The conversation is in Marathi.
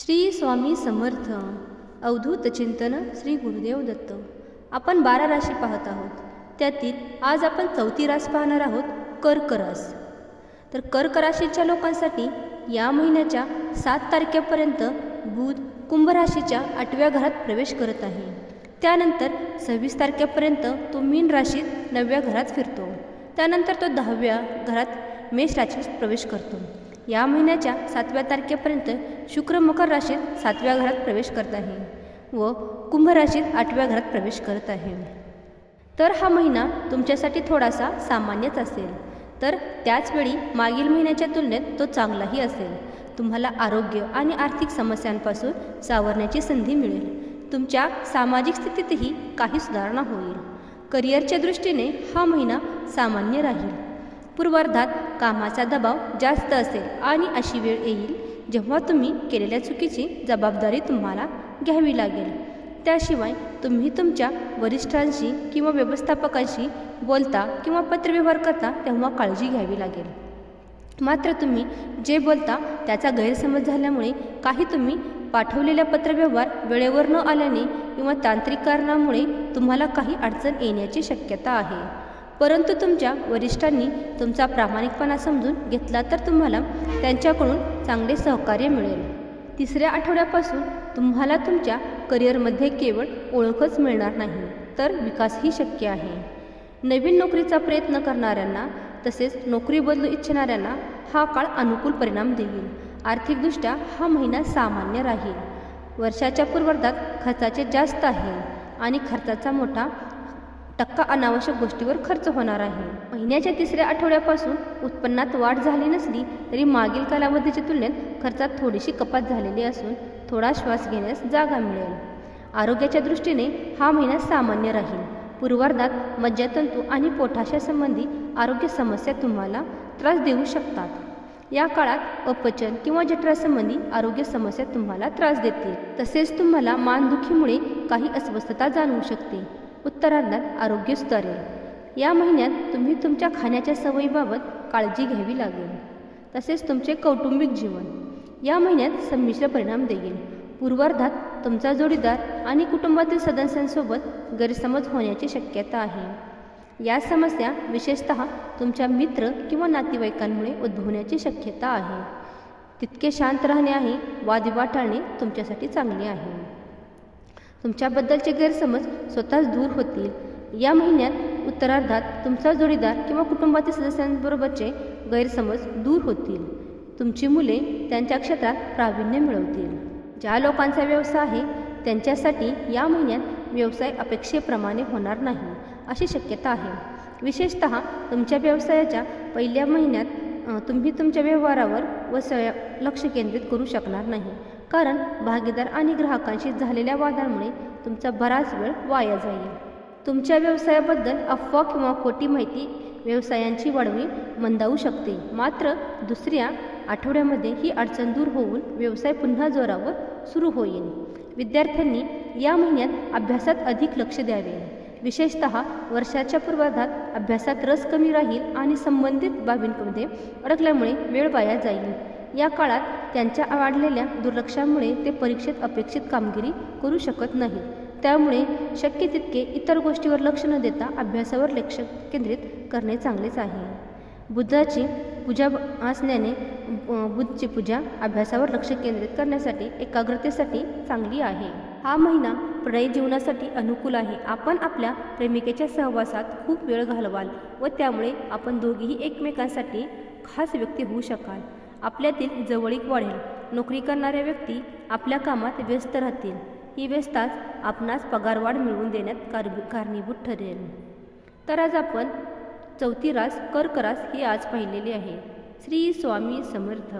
श्री स्वामी समर्थ. अवधूत चिंतन श्री गुरुदेव दत्त. आपण बारा राशी पाहत आहोत. त्यातील आज आपण चौथी रास पाहणार आहोत कर्क रास. तर कर्क राशीच्या लोकांसाठी या महिन्याच्या सात तारखेपर्यंत बुध कुंभ राशीच्या आठव्या घरात प्रवेश करत आहे. त्यानंतर सव्वीस तारखेपर्यंत तो मीन राशीत नवव्या घरात फिरतो. त्यानंतर तो दहाव्या घरात मेष राशीत प्रवेश करतो. या महिन्याच्या सातव्या तारखेपर्यंत शुक्र मकर राशीत सातव्या घरात प्रवेश करत आहे व कुंभ राशीत आठव्या घरात प्रवेश करत आहे. तर हा महिना तुमच्यासाठी थोडासा सामान्यच असेल. तर त्याचवेळी मागील महिन्याच्या तुलनेत तो चांगलाही असेल. तुम्हाला आरोग्य आणि आर्थिक समस्यांपासून सावरण्याची संधी मिळेल. तुमच्या सामाजिक स्थितीतही काही सुधारणा होईल. करिअरच्या दृष्टीने हा महिना सामान्य राहील. पूर्वार्धात कामाचा दबाव जास्त असेल आणि अशी वेळ येईल जेव्हा तुम्ही केलेल्या चुकीची जबाबदारी तुम्हाला घ्यावी लागेल. त्याशिवाय तुम्ही तुमच्या वरिष्ठांशी किंवा व्यवस्थापकांशी बोलता किंवा पत्रव्यवहार करता तेव्हा काळजी घ्यावी लागेल. मात्र तुम्ही जे बोलता त्याचा गैरसमज झाल्यामुळे काही तुम्ही पाठवलेल्या पत्रव्यवहार वेळेवर न आल्याने किंवा तांत्रिक कारणामुळे तुम्हाला काही अडचण येण्याची शक्यता आहे. परंतु तुमच्या वरिष्ठांनी तुमचा प्रामाणिकपणा समजून घेतला तर तुम्हाला त्यांच्याकडून चांगले सहकार्य मिळेल. तिसऱ्या आठवड्यापासून तुम्हाला तुमच्या करिअरमध्ये केवळ ओळखच मिळणार नाही तर विकासही शक्य आहे. नवीन नोकरीचा प्रयत्न करणाऱ्यांना तसेच नोकरी बदलू इच्छिणाऱ्यांना हा काळ अनुकूल परिणाम देईल. आर्थिकदृष्ट्या हा महिना सामान्य राहील. वर्षाच्या पूर्वार्धात खर्चाचे जास्त आहे आणि खर्चाचा मोठा टक्का अनावश्यक गोष्टीवर खर्च होणार आहे. महिन्याच्या तिसऱ्या आठवड्यापासून उत्पन्नात वाढ झाली नसली तरी मागील कालावधीच्या तुलनेत खर्चात थोडीशी कपात झालेली असून थोडा श्वास घेण्यास जागा मिळेल. आरोग्याच्या दृष्टीने हा महिना सामान्य राहील. पूर्वार्धात मज्जातंतू आणि पोटाशा संबंधी आरोग्य समस्या तुम्हाला त्रास देऊ शकतात. या काळात अपचन किंवा जठरासंबंधी आरोग्य समस्या तुम्हाला त्रास देतील. तसेच तुम्हाला मानदुखीमुळे काही अस्वस्थता जाणवू शकते. उत्तरार्धात आरोग्य सुधारेल या महिन्यात तुम्ही तुमच्या खाण्याच्या सवयीबाबत काळजी घ्यावी लागेल. तसेच तुमचे कौटुंबिक जीवन. या महिन्यात संमिश्र परिणाम देईल. पूर्वार्धात तुमचा जोडीदार आणि कुटुंबातील सदस्यांसोबत गैरसमज होण्याची शक्यता आहे. या समस्या विशेषत तुमच्या मित्र किंवा नातेवाईकांमुळे उद्भवण्याची शक्यता आहे. तितके शांत राहणे आहे वादविवाद टाळणे तुमच्यासाठी चांगले आहे. तुमच्याबद्दलचे गैरसमज स्वतःच दूर होतील. या महिन्यात उत्तरार्धात तुमचा जोडीदार किंवा कुटुंबातील सदस्यांबरोबरचे गैरसमज दूर होतील. तुमची मुले त्यांच्या क्षेत्रात प्रावीण्य मिळवतील. ज्या लोकांचा व्यवसाय आहे त्यांच्यासाठी या महिन्यात व्यवसाय अपेक्षेप्रमाणे होणार नाही अशी शक्यता आहे. विशेषत तुमच्या व्यवसायाच्या पहिल्या महिन्यात तुम्ही तुमच्या व्यवहारावर व सया लक्ष केंद्रित करू शकणार नाही. कारण भागीदार आणि ग्राहकांशी झालेल्या वादांमुळे तुमचा बराच वेळ वाया जाईल. तुमच्या व्यवसायाबद्दल अफवा किंवा खोटी माहिती व्यवसायांची वाढवी मंदावू शकते. मात्र दुसऱ्या आठवड्यामध्ये ही अडचण दूर होऊन व्यवसाय पुन्हा जोरावर सुरू होईल. विद्यार्थ्यांनी या महिन्यात अभ्यासात अधिक लक्ष द्यावे. विशेषत वर्षाच्या पूर्वार्धात अभ्यासात रस कमी राहील आणि संबंधित बाबींमध्ये अडकल्यामुळे वेळ वाया जाईल. या काळात त्यांच्या वाढलेल्या दुर्लक्षामुळे ते परीक्षेत अपेक्षित कामगिरी करू शकत नाही त्यामुळे शक्य तितके इतर गोष्टीवर लक्ष न देता अभ्यासावर लक्ष केंद्रित करणे चांगलेच आहे. बुद्धाची पूजा असण्याने बुद्धची पूजा अभ्यासावर लक्ष केंद्रित करण्यासाठी एकाग्रतेसाठी चांगली आहे. हा महिना प्रणय जीवनासाठी अनुकूल आहे. आपण आपल्या प्रेमिकेच्या सहवासात खूप वेळ घालवाल व त्यामुळे आपण दोघीही एकमेकांसाठी खास व्यक्ती होऊ शकाल. आपल्यातील जवळीक वाढेल. नोकरी करणाऱ्या व्यक्ती आपल्या कामात व्यस्त राहतील. ही व्यस्ताच आपणास पगारवाढ मिळवून देण्यात कार कारणीभूत ठरेल. तर आज आपण चौथी रास कर्करास हे ही आज पाहिलेली आहे. श्री स्वामी समर्थ.